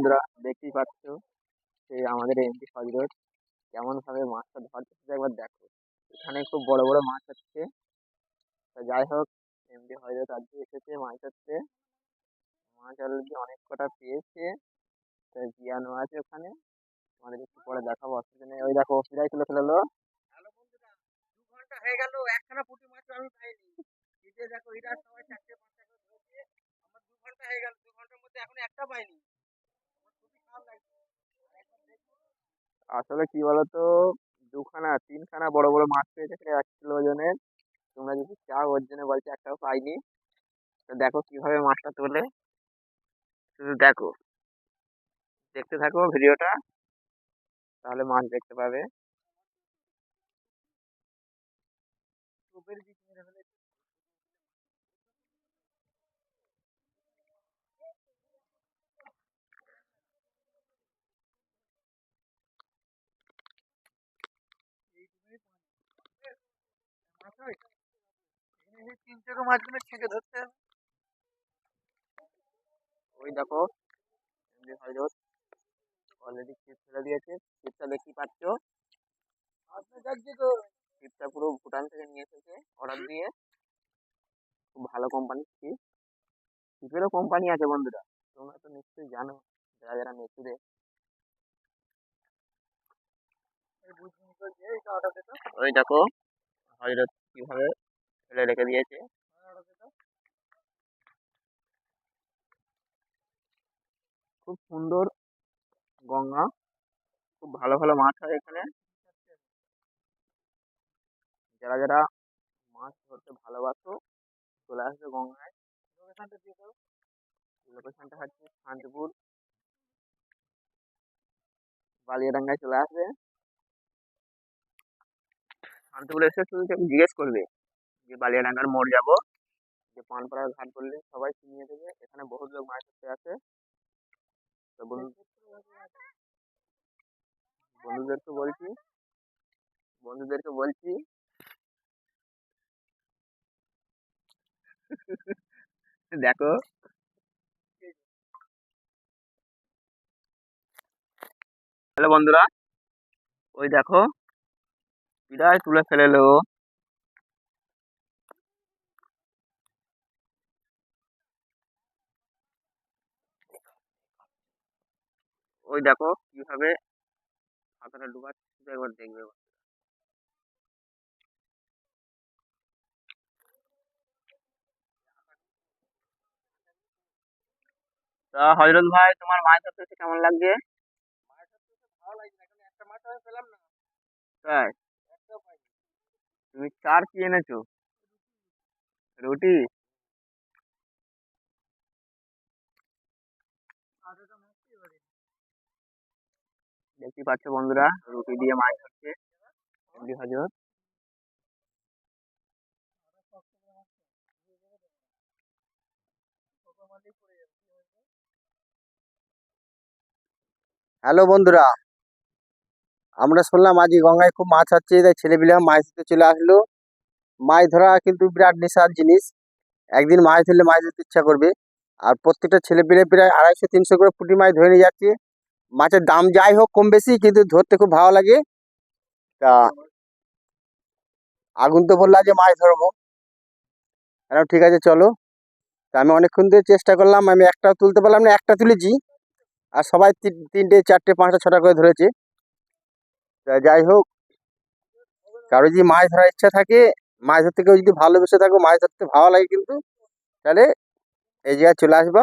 বন্ধুরা, দেখতেই পাচ্ছ সেই আমাদের এমপি কেমন ভাবে মাছটা ধরতেছে একবার দেখো। এখানে খুব বড় বড় মাছ হচ্ছে। তা যাই হোক, এমপি হজরত আজকে এসেছে মাছ ধরতে। মাছ অলরেডি অনেক কটা পেয়েছে। তা জিয়ানো আছে ওখানে। আমাদের একটু পরে দেখাবো। অসুবিধা নেই ওই দেখো প্রায় তুলে ফেলল হয়ে গেল, একখানা মাছ আমি পাইনি এই দেখো এরা সবাই চারটে পাঁচটা করে ধরেছে আমার দু ঘণ্টা হয়ে গেল দু ঘণ্টার মধ্যে এখন একটা পাইনি আমার খুবই খারাপ লাগছে আর একবার দেখি আসলে কি বলতো? দুখানা, তিনখানা বড় বড় মাছ পেয়েছে এক কিলো ওজনের। তোমরা যদি চাও, ওর জন্য বলছে একটাও পাইনি। তো দেখো কীভাবে মাছটা তোলে। শুধু দেখো। দেখতে থাকো ভিডিওটা। তাহলে মাছ দেখতে পাবে। এইটুকুনি পানি। মাছ এখানে সেই তিন চারো মাছগুলো ছেঁকে ধরতে ওই দেখো অলরেডি ছিপ ফেলে দিয়েছে। ছিপটা দেখতেই পাচ্ছ। ছিপটা পুরো ভুটান থেকে নিয়ে এসেছে অর্ডার দিয়ে। খুব ভালো কোম্পানির ছিপ ছিপেরও কোম্পানি আছে বন্ধুরা? তোমরা তো নিশ্চয়ই জানো, যারা যারা মেচুরে ওই দেখো হজরত কীভাবে ফেলে রেখে দিয়েছে। খুব সুন্দর গঙ্গা খুব ভালো ভালো মাছ হয় এখানে। যারা যারা মাছ ধরতে ভালোবাসো চলে আসবে গঙ্গায়। লোকেশনটা হচ্ছে শান্তিপুর। বালিয়াডাঙ্গায় চলে আসবে। শান্তিপুর এসে শুধু জিজ্ঞেস করবে যে বালিয়াডাঙ্গার মোড় যাব, যে পানপাড়ার ঘাট বললে সবাই চিনিয়ে দেবে, এখানে বহুত লোক মাছ ধরতে আসে। তো বন্ধুদেরকে বলছি বন্ধুদেরকে বলছি, দেখো। হ্যালো বন্ধুরা, ওই দেখো। বিরাট তুলে ফেলে ওই দেখো কীভাবে হাতাটা ডুবাচ্ছে একবার দেখবে। তা হজরত ভাই তোমার মাছ ধরতে কেমন লাগছে? মাছ ধরতে ভালো লাগছে একটা মাছ পেলাম না। তাই? তুমি চার কি এনেছো? রুটি? দেখতে পাচ্ছ বন্ধুরা, রুটি দিয়ে মাছ করে হয়েছে হ্যালো বন্ধুরা। আমরা শুনলাম আজ গঙ্গায় খুব মাছ হচ্ছে, তাই ছেলেপিলে মাছ ধরতে চলে আসলো। মাছ ধরা কিন্তু বিরাট নেশার জিনিস। একদিন মাছ ধরলে মাছ ধরতে ইচ্ছা করবে। আর প্রত্যেকটা ছেলেপিলে প্রায় আড়াইশো, তিনশো করে পুঁটি মাছ ধরে নিয়ে যাচ্ছে। মাছের দাম যাই হোক কম বেশি, কিন্তু ধরতে খুব ভালো লাগে। তা আগুন তো বললা যে মাছ ধরবো। এখন ঠিক আছে, চলো। তা আমি অনেকক্ষণ ধরে চেষ্টা করলাম, আমি একটাও তুলতে পারলাম না, একটা তুলেছি। আর সবাই তিন- তিনটে, চারটে, পাঁচটা, ছটা করে ধরেছে। যাই হোক, কারও যদি মাছ ধরার ইচ্ছা থাকে, মাছ ধরতে কেউ যদি ভালোবেসে থাকো, মাছ ধরতে ভালো লাগে কিন্তু, তাহলে এই জায়গায় চলে আসবা।